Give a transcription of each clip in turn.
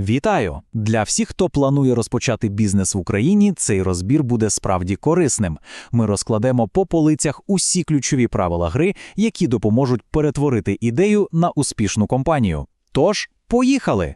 Вітаю! Для всіх, хто планує розпочати бізнес в Україні, цей розбір буде справді корисним. Ми розкладемо по полицях усі ключові правила гри, які допоможуть перетворити ідею на успішну компанію. Тож, поїхали!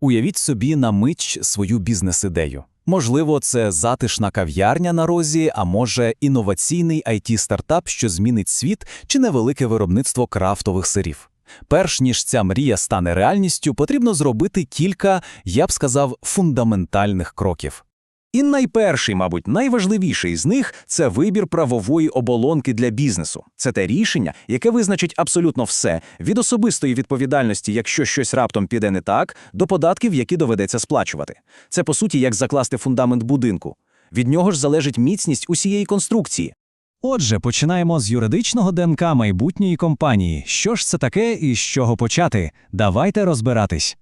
Уявіть собі на мить свою бізнес-ідею. Можливо, це затишна кав'ярня на розі, а може інноваційний IT-стартап, що змінить світ, чи невелике виробництво крафтових сирів. Перш ніж ця мрія стане реальністю, потрібно зробити кілька, я б сказав, фундаментальних кроків. І найперший, мабуть, найважливіший з них це вибір правової оболонки для бізнесу. Це те рішення, яке визначить абсолютно все від особистої відповідальності, якщо щось раптом піде не так, до податків, які доведеться сплачувати. Це по суті як закласти фундамент будинку. Від нього ж залежить міцність усієї конструкції. Отже, починаємо з юридичного ДНК майбутньої компанії. Що ж це таке і з чого почати? Давайте розбиратись.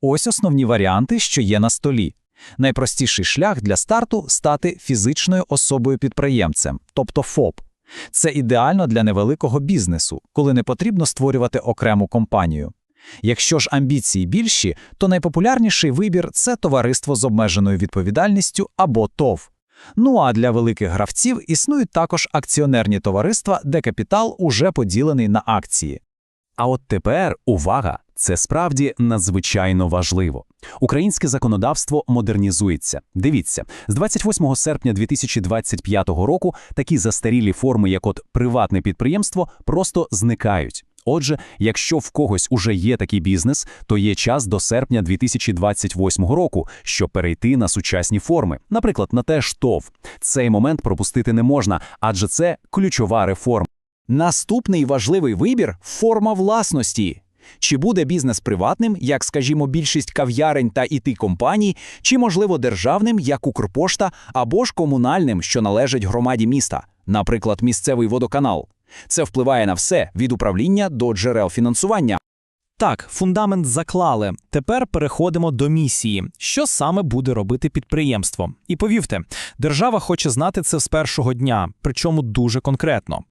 Ось основні варіанти, що є на столі. Найпростіший шлях для старту стати фізичною особою-підприємцем, тобто ФОП. Це ідеально для невеликого бізнесу, коли не потрібно створювати окрему компанію. Якщо ж амбіції більші, то найпопулярніший вибір це товариство з обмеженою відповідальністю або ТОВ. Ну а для великих гравців існують також акціонерні товариства, де капітал уже поділений на акції. А от тепер увага! Це справді надзвичайно важливо. Українське законодавство модернізується. Дивіться, з 28 серпня 2025 року такі застарілі форми, як от приватне підприємство, просто зникають. Отже, якщо в когось уже є такий бізнес, то є час до серпня 2028 року, щоб перейти на сучасні форми, наприклад, на те ж ТОВ. Цей момент пропустити не можна, адже це ключова реформа. Наступний важливий вибір форма власності. Чи буде бізнес приватним, як, скажімо, більшість кав'ярень та іт компаній, чи, можливо, державним, як Укрпошта, або ж комунальним, що належить громаді міста, наприклад, місцевий водоканал. Це впливає на все від управління до джерел фінансування. Так, фундамент заклали. Тепер переходимо до місії. Що саме буде робити підприємство? І повірте, держава хоче знати це з першого дня, причому дуже конкретно.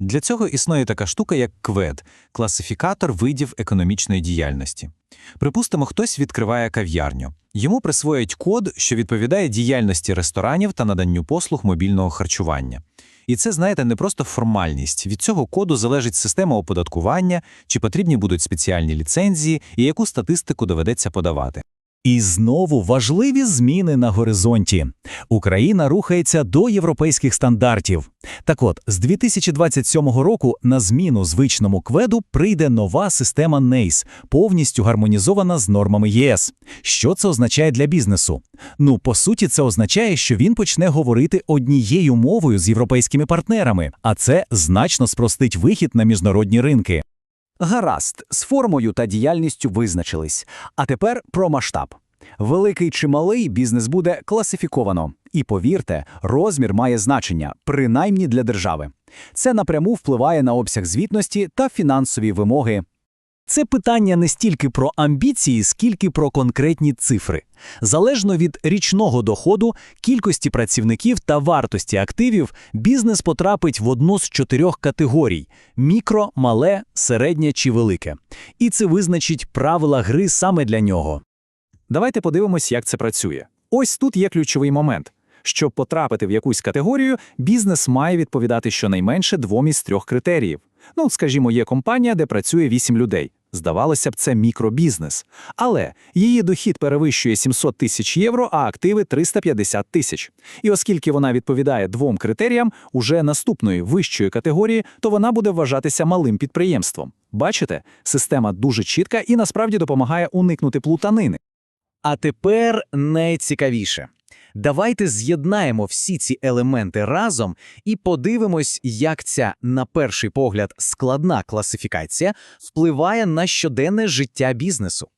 Для цього існує така штука, як КВЕД – класифікатор видів економічної діяльності. Припустимо, хтось відкриває кав'ярню. Йому присвоять код, що відповідає діяльності ресторанів та наданню послуг мобільного харчування. І це, знаєте, не просто формальність. Від цього коду залежить система оподаткування, чи потрібні будуть спеціальні ліцензії, і яку статистику доведеться подавати. І знову важливі зміни на горизонті. Україна рухається до європейських стандартів. Так от, з 2027 року на зміну звичному кведу прийде нова система NACE, повністю гармонізована з нормами ЄС. Що це означає для бізнесу? Ну, по суті, це означає, що він почне говорити однією мовою з європейськими партнерами, а це значно спростить вихід на міжнародні ринки. Гаразд, з формою та діяльністю визначились. А тепер про масштаб. Великий чи малий бізнес буде класифіковано. І повірте, розмір має значення, принаймні для держави. Це напряму впливає на обсяг звітності та фінансові вимоги. Це питання не стільки про амбіції, скільки про конкретні цифри. Залежно від річного доходу, кількості працівників та вартості активів, бізнес потрапить в одну з чотирьох категорій: мікро, мале, середнє чи велике. І це визначить правила гри саме для нього. Давайте подивимось, як це працює. Ось тут є ключовий момент. Щоб потрапити в якусь категорію, бізнес має відповідати щонайменше двом із трьох критеріїв. Ну, скажімо, є компанія, де працює 8 людей. Здавалося б, це мікробізнес. Але її дохід перевищує 700 тисяч євро, а активи 350 тисяч. І оскільки вона відповідає двом критеріям уже наступної вищої категорії, то вона буде вважатися малим підприємством. Бачите, система дуже чітка і насправді допомагає уникнути плутанини. А тепер найцікавіше. Давайте з'єднаємо всі ці елементи разом і подивимось, як ця, на перший погляд, складна класифікація впливає на щоденне життя бізнесу.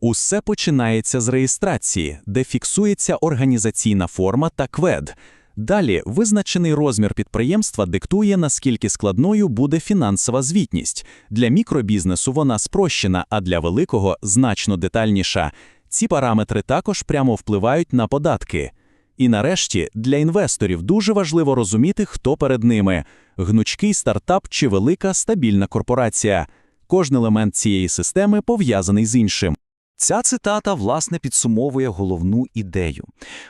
Усе починається з реєстрації, де фіксується організаційна форма та квед. Далі визначений розмір підприємства диктує, наскільки складною буде фінансова звітність. Для мікробізнесу вона спрощена, а для великого значно детальніша. Ці параметри також прямо впливають на податки. І нарешті для інвесторів дуже важливо розуміти, хто перед ними гнучкий стартап чи велика стабільна корпорація. Кожен елемент цієї системи пов'язаний з іншим. Ця цитата, власне, підсумовує головну ідею.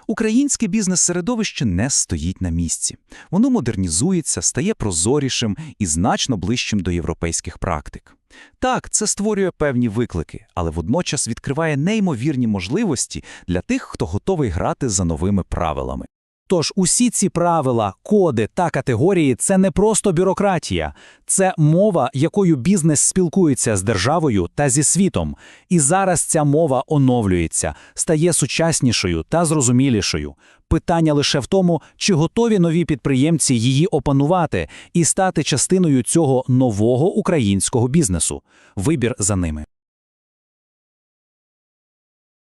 Українське бізнес-середовище не стоїть на місці. Воно модернізується, стає прозорішим і значно ближчим до європейських практик. Так, це створює певні виклики, але водночас відкриває неймовірні можливості для тих, хто готовий грати за новими правилами. Тож усі ці правила, коди та категорії це не просто бюрократія, це мова, якою бізнес спілкується з державою та зі світом. І зараз ця мова оновлюється, стає сучаснішою та зрозумілішою. Питання лише в тому, чи готові нові підприємці її опанувати і стати частиною цього нового українського бізнесу. Вибір за ними.